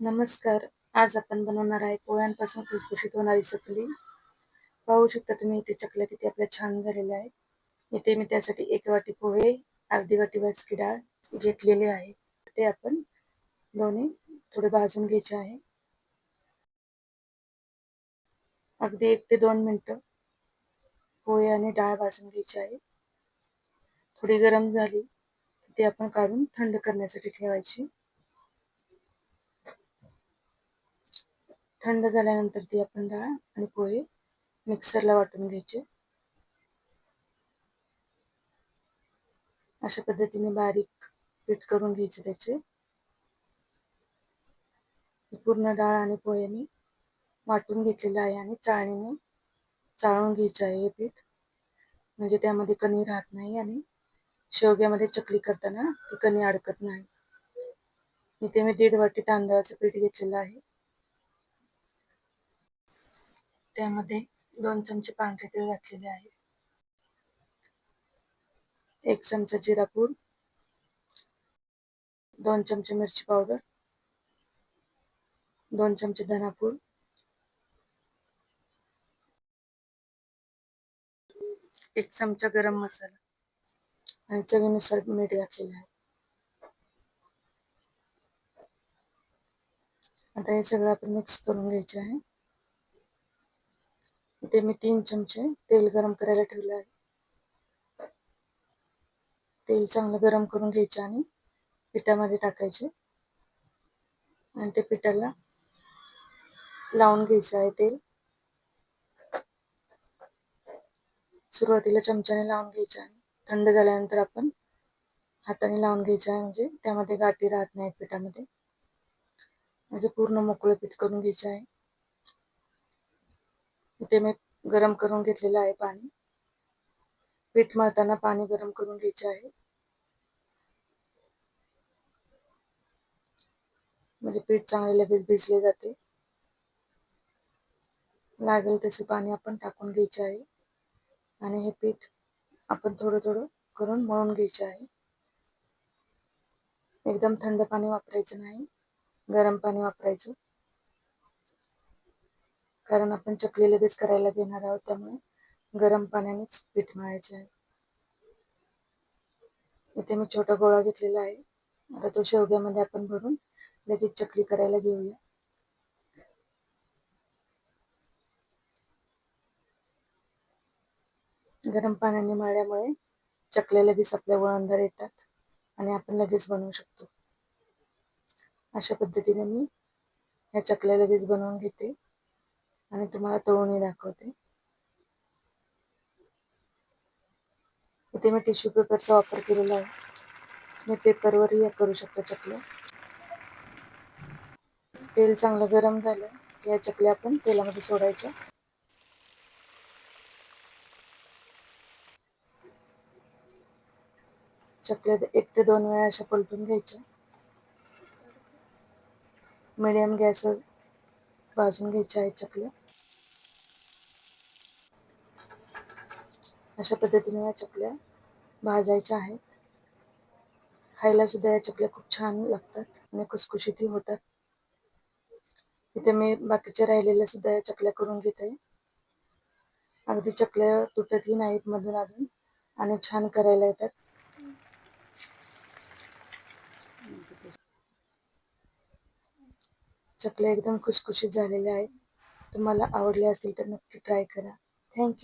नमस्कार. आज आपण बनवणार आहे पोह्यांपासून खुशखुशीत होणारी चकली. पाहू शकता तुम्ही इथे चकल्या किती आपल्या छान झालेल्या आहेत. इथे मी त्यासाठी एक वाटी पोहे अर्धी वाटी वाचकी डाळ घेतलेले आहे. ते आपण दोन्ही थोडे भाजून घ्यायचे आहे. अगदी एक ते दोन मिनटं पोहे आणि डाळ भाजून घ्यायची आहे. थोडी गरम झाली ते आपण काढून थंड करण्यासाठी ठेवायची. थंड झाल्यानंतर ती आपण डाळ आणि पोहे मिक्सरला वाटून घ्यायचे. अशा पद्धतीने बारीक पीठ करून घ्यायचे त्याचे. पूर्ण डाळ आणि पोहे मी वाटून घेतलेलं आहे आणि चाळणीने चाळून घ्यायचे आहे हे पीठ. म्हणजे त्यामध्ये कणी राहत नाही आणि शेवग्यामध्ये चकली करताना ती कणी अडकत नाही. इथे मी दीड वाटी तांदळाचं पीठ घेतलेलं आहे. त्यामध्ये दोन चमचे पांढरे तीळ घातलेले आहे. एक चमचा जिरा पूड दोन चमचे मिरची पावडर दोन चमचे धनापूर एक चमचा गरम मसाला आणि चवीनुसार मीठ घातलेलं आहे. आता हे सगळं आपण मिक्स करून घ्यायचे आहे. इथे मी तीन चमचे तेल गरम करायला ठेवलं आहे. तेल चांगलं गरम करून घ्यायचे आणि पिठामध्ये टाकायचे. आणि ते पिठाला लावून घ्यायचं आहे तेल. सुरुवातीला चमच्याने लावून घ्यायचे आहे थंड झाल्यानंतर आपण हाताने लावून घ्यायचं आहे म्हणजे त्यामध्ये गाठी राहत नाहीत पिठामध्ये. म्हणजे पूर्ण मोकळं पीठ करून घ्यायचे आहे. इथे मी गरम करून घेतलेलं आहे पाणी. पीठ मळताना पाणी गरम करून घ्यायचे आहे. म्हणजे पीठ चांगले लगेच भिजले जाते. लागेल तसे पाणी आपण टाकून घ्यायचे आहे. आणि हे पीठ आपण थोडं थोडं करून मळून घ्यायचे आहे. एकदम थंड पाणी वापरायचं नाही. गरम पाणी वापरायचं. कारण आपण चकली लगेच करायला देणार आहोत त्यामुळे गरम पाण्यानेच पीठ मळायचे आहे. इथे मी छोटा गोळा घेतलेला आहे. आता तो शेवग्यामध्ये आपण भरून लगेच चकली करायला घेऊया. गरम पाण्याने मळल्यामुळे चकल्या लगेच आपल्या वळणदार येतात आणि आपण लगेच बनवू शकतो. अशा पद्धतीने मी ह्या चकल्या लगेच बनवून घेते. आणि तुम्हाला तळूनही दाखवते. इथे मी टिश्यू पेपरचा वापर केलेला आहे. तुम्ही पेपरवरही करू शकता चकल्या. तेल चांगलं गरम झालं की या चकल्या आपण तेलामध्ये सोडायच्या. चकल्या एक ते दोन वेळा अशा पलटून घ्यायच्या. मिडियम गॅसवर भाजून घ्यायच्या आहेत चकल्या. अशा पद्धतीने या चकल्या भाजायच्या आहेत. खायला सुद्धा या चकल्या खूप छान लागतात आणि खुसखुशीतही होतात. इथे मी बाकीच्या राहिलेल्या सुद्धा या चकल्या करून घेते अगदी चकल्या तुटतही नाहीत मधून अजून आणि छान करायला येतात. चकल्या एकदम खुसखुशीत झालेल्या आहेत. तुम्हाला आवडल्या असतील तर नक्की ट्राय करा. थँक्यू.